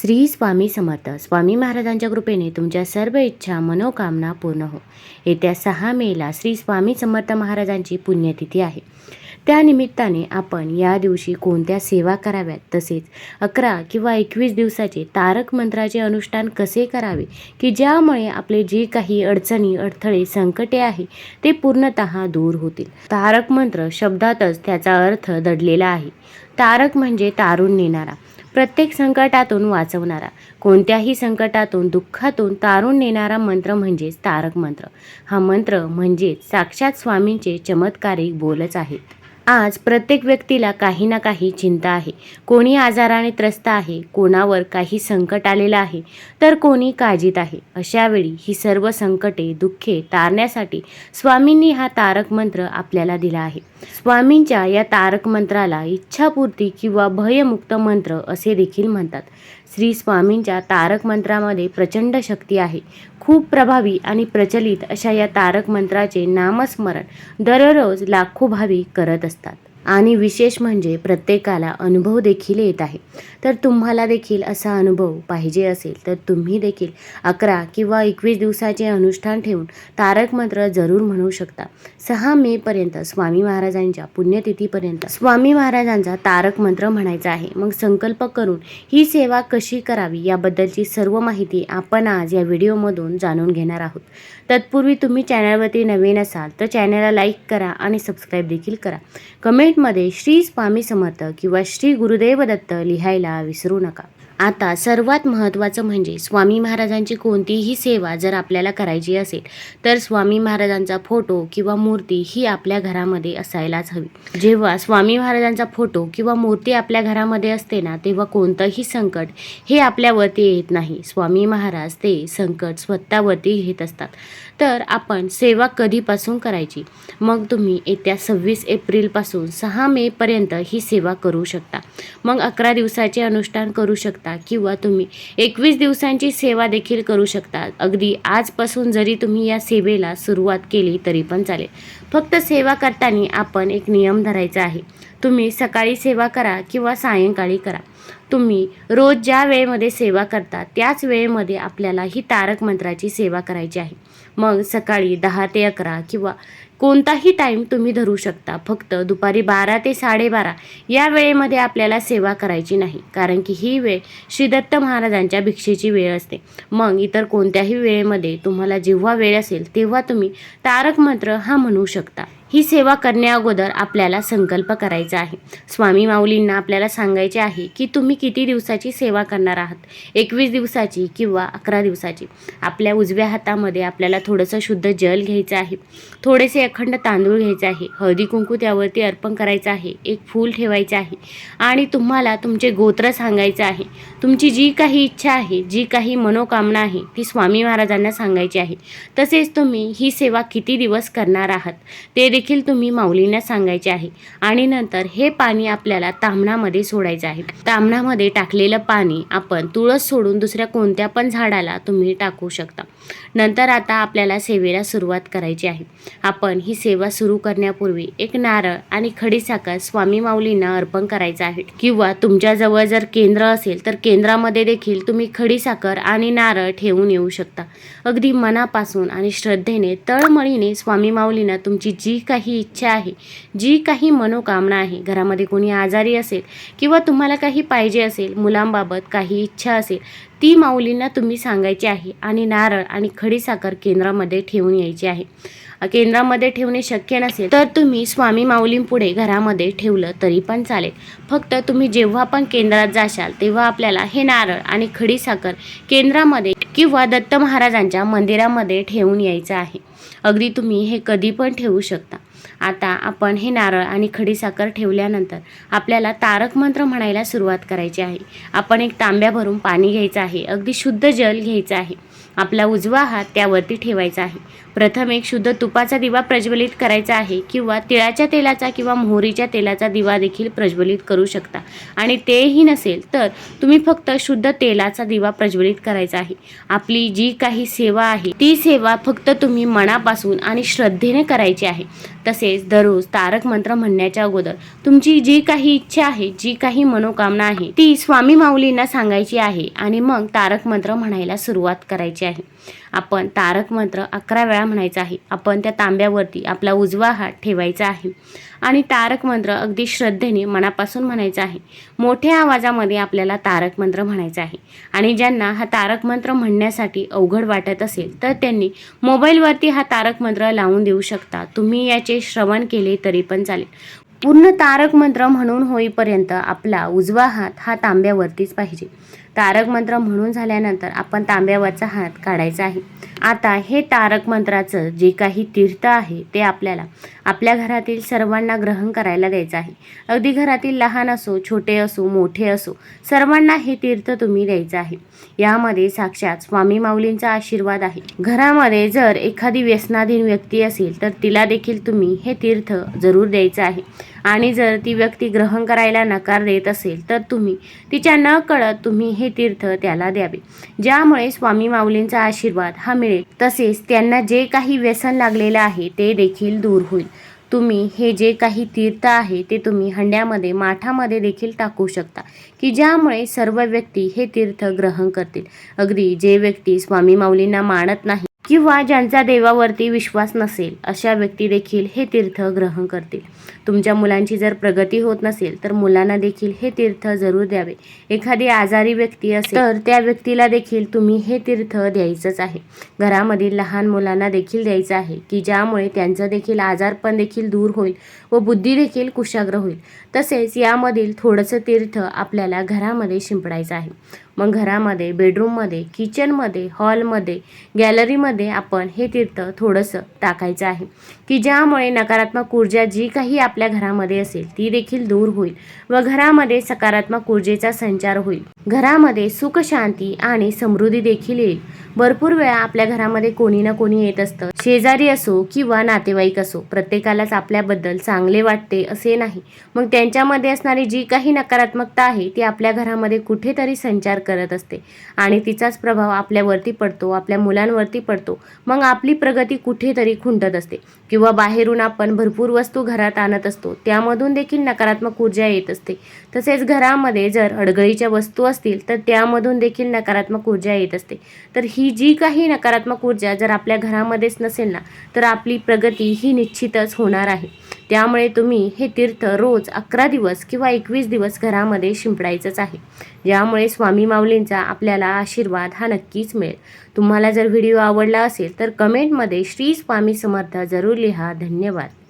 श्री स्वामी समर्थ. स्वामी महाराजांच्या कृपेने तुमच्या सर्व इच्छा मनोकामना पूर्ण हो. येत्या सहा मेला श्री स्वामी समर्थ महाराजांची पुण्यतिथी आहे. त्यानिमित्ताने आपण या दिवशी कोणत्या सेवा कराव्यात? तसेच अकरा किंवा एकवीस दिवसाचे तारक मंत्राचे अनुष्ठान कसे करावे? की ज्यामुळे आपले जे काही अडचणी अडथळे संकटे आहे ते पूर्णतः दूर होतील. तारक मंत्र शब्दातच त्याचा अर्थ दडलेला आहे. तारक म्हणजे तारून नेणारा. प्रत्येक संकटातून वाचवणारा. कोणत्याही संकटातून दुःखातून तारून नेणारा मंत्र म्हणजेच तारक मंत्र. हा मंत्र म्हणजेच साक्षात स्वामींचे चमत्कारिक बोलच आहेत. आज प्रत्येक व्यक्तीला काही ना काही चिंता आहे. कोणी आजाराने त्रस्त आहे कोणावर काही संकट आलेलं आहे तर कोणी काळजीत आहे. अशावेळी ही सर्व संकटे दुःखे तारण्यासाठी स्वामींनी हा तारक मंत्र आपल्याला दिला आहे. स्वामींच्या या तारक मंत्राला इच्छापूर्ती किंवा भयमुक्त मंत्र असे देखील म्हणतात. श्री स्वामींच्या तारक मंत्रामध्ये प्रचंड शक्ती आहे. खूप प्रभावी आणि प्रचलित अशा या तारक मंत्राचे नामस्मरण दररोज लाखो भावी करत असतात majestad. आणि विशेष म्हणजे प्रत्येकाला अनुभव देखील येत आहे. तर तुम्हाला देखील असा अनुभव पाहिजे असेल तर तुम्ही देखील अकरा किंवा एकवीस दिवसाचे अनुष्ठान ठेवून तारक मंत्र जरूर म्हणू शकता. सहा मेपर्यंत स्वामी महाराजांच्या पुण्यतिथीपर्यंत स्वामी महाराजांचा तारक मंत्र म्हणायचा आहे. मग संकल्प करून ही सेवा कशी करावी याबद्दलची सर्व माहिती आपण आज या व्हिडिओमधून जाणून घेणार आहोत. तत्पूर्वी तुम्ही चॅनलवरती नवीन असाल तर चॅनलला लाईक करा आणि सबस्क्राईब देखील करा. कमेंट कमेंटमध्ये श्री स्वामी समर्थ किंवा श्री गुरुदेव दत्त लिहायला विसरू नका. आता सर्वात महत्त्वाचं म्हणजे स्वामी महाराजांची कोणतीही सेवा जर आपल्याला करायची असेल तर स्वामी महाराजांचा फोटो किंवा मूर्ती ही आपल्या घरामध्ये असायलाच हवी. जेव्हा स्वामी महाराजांचा फोटो किंवा मूर्ती आपल्या घरामध्ये असते ना तेव्हा कोणतंही संकट हे आपल्यावरती येत नाही. स्वामी महाराज ते संकट स्वतःवरती घेत असतात. तर आपण सेवा कधीपासून करायची? मग तुम्ही येत्या सव्वीस एप्रिलपासून सहा मेपर्यंत ही सेवा करू शकता. मग अकरा दिवसाचे अनुष्ठान करू शकता किंवा तुम्ही एकवीस दिवसांची सेवा देखील करू शकता. अगदी आजपासून जरी तुम्ही या सेवेला सुरुवात केली तरी पण चालेल. फक्त सेवा करताना आपण एक नियम धरायचा आहे. तुम्ही सकाळी सेवा करा किंवा सायंकाळी करा. तुम्ही रोज ज्या वेळेमध्ये सेवा करता त्याच वेळेमध्ये आपल्याला ही तारक मंत्राची सेवा करायची आहे. मग सकाळी दहा ते अकरा किंवा कोणताही टाईम तुम्ही धरू शकता. फक्त दुपारी बारा ते साडेबारा या वेळेमध्ये आपल्याला सेवा करायची नाही. कारण की ही वेळ श्री दत्त महाराजांच्या भिक्षेची वेळ असते. मग इतर कोणत्याही वेळेमध्ये तुम्हाला जेव्हा वेळ असेल तेव्हा तुम्ही तारक मंत्र हा म्हणू शकता. ही सेवा करण्याअगोदर आपल्याला संकल्प करायचा आहे. स्वामी माऊलींना आपल्याला सांगायचे आहे की तुम्ही किती दिवसाची सेवा करणार आहात? एकवीस दिवसाची किंवा अकरा दिवसाची? आपल्या उजव्या हातामध्ये आपल्याला थोडंसं शुद्ध जल घ्यायचं आहे. थोडेसे अखंड तांदूळ घ्यायचे आहे. हळदी कुंकू त्यावरती अर्पण करायचं आहे. एक फूल ठेवायचं आहे. आणि तुम्हाला तुमचे गोत्र सांगायचं आहे. तुमची जी काही इच्छा आहे जी काही मनोकामना आहे ती स्वामी महाराजांना सांगायची आहे. तसेच तुम्ही ही सेवा किती दिवस करणार आहात? ते देखील तुम्ही माऊलींना सांगायचे आहे. आणि नंतर हे पाणी आपल्याला तामणामध्ये सोडायचं आहे. तांबणामध्ये टाकलेलं पाणी आपण तुळस सोडून दुसऱ्या कोणत्या पण झाडाला तुम्ही टाकू शकता. नंतर आता आपल्याला सेवेला सुरुवात करायची आहे. आपण ही सेवा सुरू करण्यापूर्वी एक नारळ आणि खडीसाखर स्वामी माऊलींना अर्पण करायचं आहे. किंवा तुमच्याजवळ जर केंद्र असेल तर केंद्रामध्ये देखील तुम्ही खडीसाखर आणि नारळ ठेवून येऊ शकता. अगदी मनापासून आणि श्रद्धेने तळमळीने स्वामी माऊलींना तुमची जी काही इच्छा आहे. जी काही मनोकामना आहे घरामध्ये कोणी आजारी असेल किंवा तुम्हाला काही पाहिजे असेल मुलांबाबत काही इच्छा असेल ती माऊलींना तुम्ही सांगायची आहे आणि नारळ आणि खडीसाखर केंद्रामध्ये ठेवून यायची आहे. केंद्रामध्ये ठेवणे शक्य नसेल तर तुम्ही स्वामी माऊलींपुढे घरामध्ये ठेवलं तरी पण चालेल. फक्त तुम्ही जेव्हा पण केंद्रात जाशाल तेव्हा आपल्याला हे नारळ आणि खडीसाखर केंद्रामध्ये किंवा दत्त महाराजांच्या मंदिरामध्ये ठेवून यायचं आहे. अगदी तुम्ही हे कधी पण ठेवू शकता. आता आपण हे नारळ आणि खडीसाखर ठेवल्यानंतर आपल्याला तारक मंत्र म्हणायला सुरुवात करायची आहे. आपण एक तांब्या भरून पाणी घ्यायचं आहे. अगदी शुद्ध जल घ्यायचं आहे. आपला उजवा हात त्यावरती ठेवायचा आहे. प्रथम एक शुद्ध तुपाचा दिवा प्रज्वलित करायचा आहे किंवा तिळाच्या तेलाचा किंवा मोहरीच्या तेलाचा दिवा देखील प्रज्वलित करू शकता. आणि तेही नसेल तर तुम्ही फक्त शुद्ध तेलाचा दिवा प्रज्वलित करायचा आहे. आपली जी काही सेवा आहे ती सेवा फक्त तुम्ही मनापासून आणि श्रद्धेने करायची आहे. तसेच दररोज तारक मंत्र म्हणण्याच्या अगोदर तुमची जी काही इच्छा आहे जी काही मनोकामना आहे ती स्वामी माऊलींना सांगायची आहे आणि मग तारक मंत्र म्हणायला सुरुवात करायची आहे. आपण तारक मंत्र अकरा वेळा म्हणायचा आहे. आपण त्या तांब्यावरती आपला उजवा हात ठेवायचा आहे. आणि तारक मंत्र अगदी श्रद्धेने मनापासून म्हणायचा आहे. मोठ्या आवाजामध्ये आपल्याला तारक मंत्र म्हणायचा आहे. आणि ज्यांना हा तारक मंत्र म्हणण्यासाठी अवघड वाटत असेल तर त्यांनी मोबाईलवरती हा तारक मंत्र लावून देऊ शकता. तुम्ही याचे श्रवण केले तरी पण चालेल. पूर्ण तारक मंत्र म्हणून होईपर्यंत आपला उजवा हात हा तांब्यावरतीच पाहिजे. तारक मंत्र म्हणून झाल्यानंतर आपण तांब्यावरचा हात काढायचा आहे. आता हे तारक मंत्राचं जे काही तीर्थ आहे ते आपल्याला आपल्या घरातील सर्वांना ग्रहण करायला द्यायचं आहे. अगदी घरातील लहान असो छोटे असो मोठे असो सर्वांना हे तीर्थ तुम्ही द्यायचं आहे. यामध्ये साक्षात स्वामी माऊलींचा आशीर्वाद आहे. घरामध्ये जर एखादी व्यसनाधीन व्यक्ती असेल तर तिला देखील तुम्ही हे तीर्थ जरूर द्यायचं आहे. आणि जर ती व्यक्ती ग्रहण करायला नकार देत असेल तर तुम्ही तिच्या न कळत तुम्ही हे तीर्थ त्याला द्यावे. ज्यामुळे स्वामी माऊलींचा आशीर्वाद हा मिळेल. तसेच त्यांना जे काही व्यसन लागलेलं आहे ते देखील दूर होईल. तुम्ही हे जे काही तीर्थ आहे ते तुम्ही हंड्यामध्ये माठामध्ये देखील टाकू शकता की ज्यामुळे सर्व व्यक्ती हे तीर्थ ग्रहण करतील. अगदी जे व्यक्ती स्वामी माऊलींना मानत नाही किंवा ज्यांचा देवावरती विश्वास नसेल अशा व्यक्ती देखील हे तीर्थ ग्रहण करतील. तुमच्या मुलांची जर प्रगती होत नसेल तर मुलांना देखील हे तीर्थ जरूर द्यावे. एखादी आजारी व्यक्ती असेल तर त्या व्यक्तीला देखील तुम्ही हे तीर्थ द्यायचंच आहे. घरामधील लहान मुलांना देखील द्यायचं आहे की ज्यामुळे त्यांचं देखील आजारपण देखील दूर होईल व बुद्धी देखील कुशाग्र होईल. तसेच यामधील थोडंसं तीर्थ आपल्याला घरामध्ये शिंपडायचं आहे. मग घरामध्ये बेडरूममध्ये किचनमध्ये हॉलमध्ये गॅलरीमध्ये आपण हे तीर्थ थोडंसं टाकायचं आहे की ज्यामुळे नकारात्मक ऊर्जा जी काही आप आपल्या घरामध्ये असेल ती देखील दूर होईल व घरामध्ये सकारात्मक ऊर्जेचा संचार होईल. घरामध्ये सुख शांती आणि समृद्धी देखील येईल. भरपूर वेळा आपल्या घरामध्ये कोणी ना कोणी येत असतं. शेजारी असो किंवा नातेवाईक असो प्रत्येकालाच आपल्याबद्दल चांगले वाटते असे नाही. मग त्यांच्यामध्ये असणारी जी काही नकारात्मकता आहे ती आपल्या घरामध्ये कुठेतरी संचार करत असते. आणि तिचाच प्रभाव आपल्यावरती पडतो आपल्या मुलांवरती पडतो. मग आपली प्रगती कुठेतरी खुंटत असते. किंवा बाहेरून आपण भरपूर वस्तू घरात आणत असतो त्यामधून देखील नकारात्मक ऊर्जा येत असते. तसेच घरामध्ये जर अडगळीच्या वस्तू असतील तर त्यामधून देखील नकारात्मक ऊर्जा येत असते. तर ही ही जी काही नकारात्मक ऊर्जा जर आपल्या घरामध्येच नसेल ना तर आपली प्रगती ही निश्चितच होणार आहे. त्यामुळे तुम्ही हे तीर्थ रोज अकरा दिवस किंवा एकवीस दिवस घरामध्ये शिंपडायचंच आहे. ज्यामुळे स्वामी माऊलींचा आपल्याला आशीर्वाद हा नक्कीच मिळेल. तुम्हाला जर व्हिडिओ आवडला असेल तर कमेंटमध्ये श्री स्वामी समर्थ जरूर लिहा. धन्यवाद.